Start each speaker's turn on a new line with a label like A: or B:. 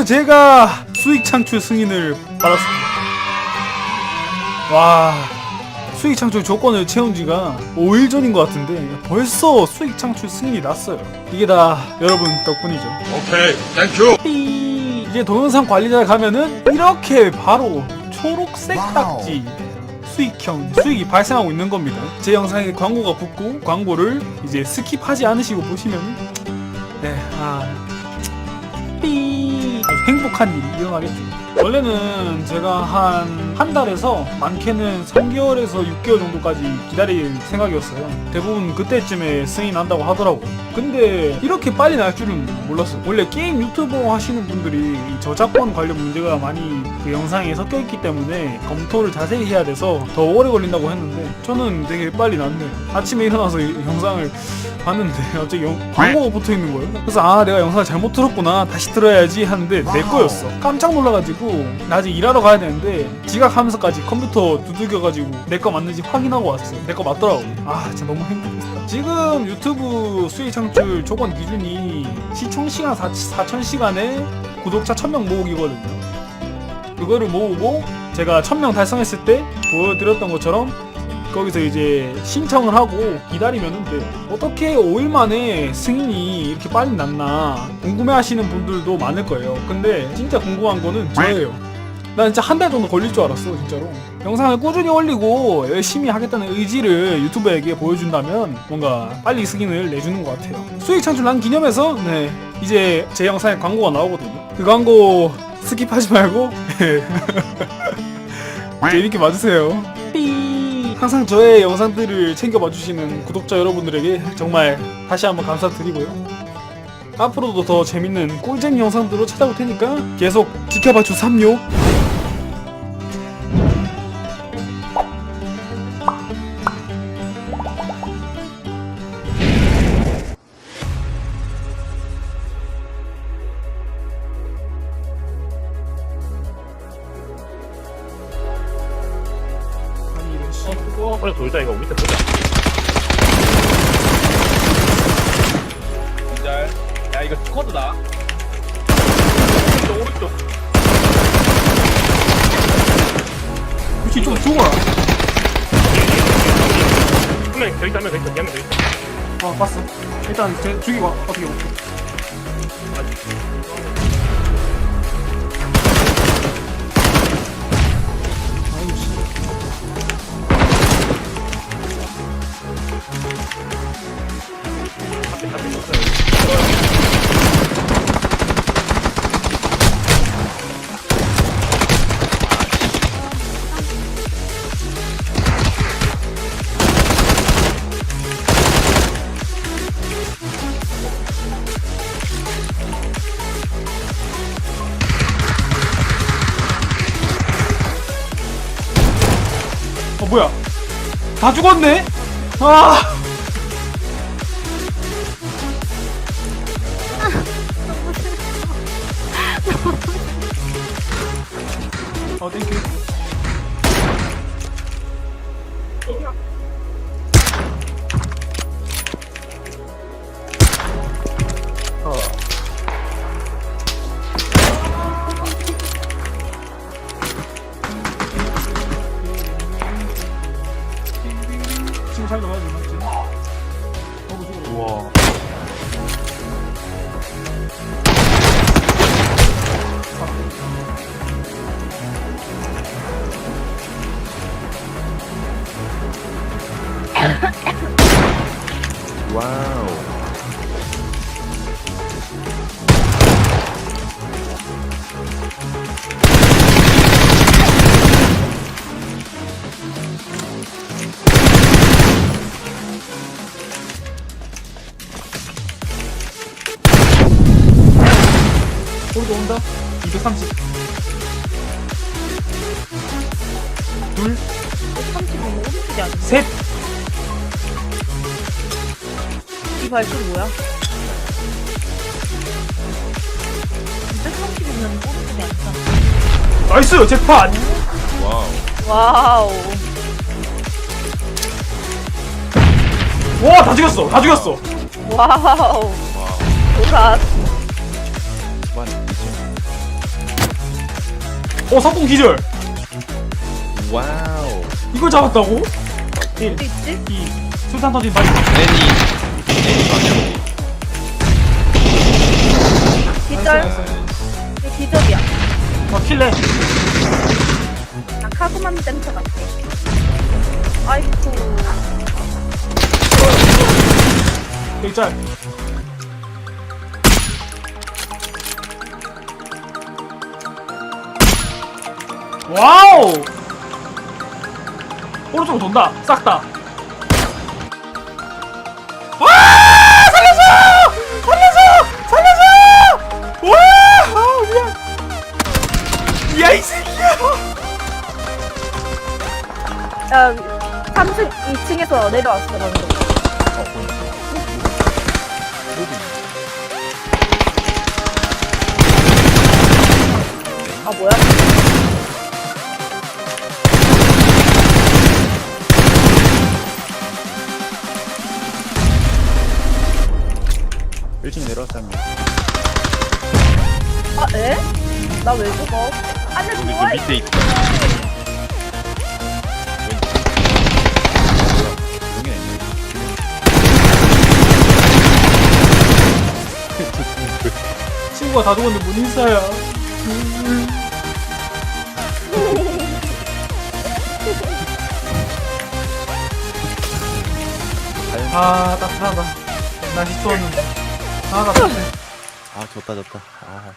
A: 드디어 제가 수익 창출 승인을 받았습니다. 와 수익 창출 조건을 채운 지가 5일 전인 것 같은데 벌써 수익 창출 승인이 났어요. 이게 다 여러분 덕분이죠.
B: 오케이, 땡큐.
A: 삐. 이제 동영상 관리자 가면은 이렇게 바로 초록색 딱지 수익형 수익이 발생하고 있는 겁니다. 제 영상에 광고가 붙고 광고를 이제 스킵하지 않으시고 보시면 네, 아, 삐 아주 행복한 일이 일어나겠죠. 원래는 제가 한 한 달에서 많게는 3개월에서 6개월 정도까지 기다릴 생각이었어요. 대부분 그때쯤에 승인 난다고 하더라고요. 근데 이렇게 빨리 날 줄은 몰랐어요. 원래 게임 유튜버 하시는 분들이 이 저작권 관련 문제가 많이 그 영상에 섞여 있기 때문에 검토를 자세히 해야 돼서 더 오래 걸린다고 했는데 저는 되게 빨리 났네요. 아침에 일어나서 이 영상을 봤는데 갑자기 영- 광고가 붙어 있는 거예요. 그래서 아 내가 영상을 잘못 들었구나 다시 들어야지 하는데 내 거였어. 깜짝 놀라가지고 나 아직 일하러 가야 되는데 지각하면서까지 컴퓨터 두들겨가지고 내 거 맞는지 확인하고 왔어요. 내 거 맞더라고. 아 진짜 너무 행복했어. 지금 유튜브 수익 창출 조건 기준이 시청 시간 4천 시간에 구독자 1000명 모으기거든요. 그거를 모으고 제가 1000명 달성했을 때 보여드렸던 것처럼 거기서 이제 신청을 하고 기다리면 돼. 어떻게 5일 만에 승인이 이렇게 빨리 났나 궁금해 하시는 분들도 많을 거예요. 근데 진짜 궁금한 거는 저예요. 나 진짜 한 달 정도 걸릴 줄 알았어, 진짜로. 영상을 꾸준히 올리고 열심히 하겠다는 의지를 유튜버에게 보여준다면 뭔가 빨리 승인을 내주는 것 같아요. 수익 창출 난 기념해서 네 이제 제 영상에 광고가 나오거든요. 그 광고 스킵하지 말고 재밌게 봐주세요. 삐. 항상 저의 영상들을 챙겨 봐 주시는 구독자 여러분들에게 정말 다시 한번 감사드리고요. 앞으로도 더 재밌는 꿀잼 영상들로 찾아올 테니까 계속 지켜봐 주삼요.
C: 돌자 이거 밑에 보자.
B: 기절. 야, 이거 스쿼드다.
C: 오른쪽 오른쪽.
A: 그치 좀 죽어라.
C: 분명히 저기 있다면 저기 있다. 한명 저기 있다.
A: 어 봤어. 일단 제 죽이고 어떻게 볼게. 뭐야? 다 죽었네? 아. 어 땡큐. 오른쪽 온다. 230. 둘,
D: 30은 오른쪽이 아니야?
A: 셋.
D: 이 발소리 뭐야? 230이면 오른쪽이 아니잖아.
A: 나이스 잭팟.
D: 와우.
A: 와다 죽였어. 다 죽였어.
D: 와우. 보라.
A: 어 석궁 기절
E: 와우.
A: 이걸 잡았다고? 1
D: 어디 있지?
A: 2 술탄 터진 바이
E: 애니. 애니 방향.
D: 기절. 얘 기절이야.
A: 어 킬레
D: 나 카구만 댐프 같아. 아이쿠.
A: 여기 짤 와우 오른쪽으로 돈다 싹 다 야,
D: 3층, 2층에서 내려왔어, 방금. 아, 뭐야?
E: 일찍 내려왔다며.
D: 아, 에? 나 왜 죽어? 안에
E: 여기 그 밑에 있다.
A: 친구가 다 죽었는데 뭔 인사야 아 따뜻하다 날씨 추웠는데 아 따뜻해
E: 아 좋다 좋다. 아.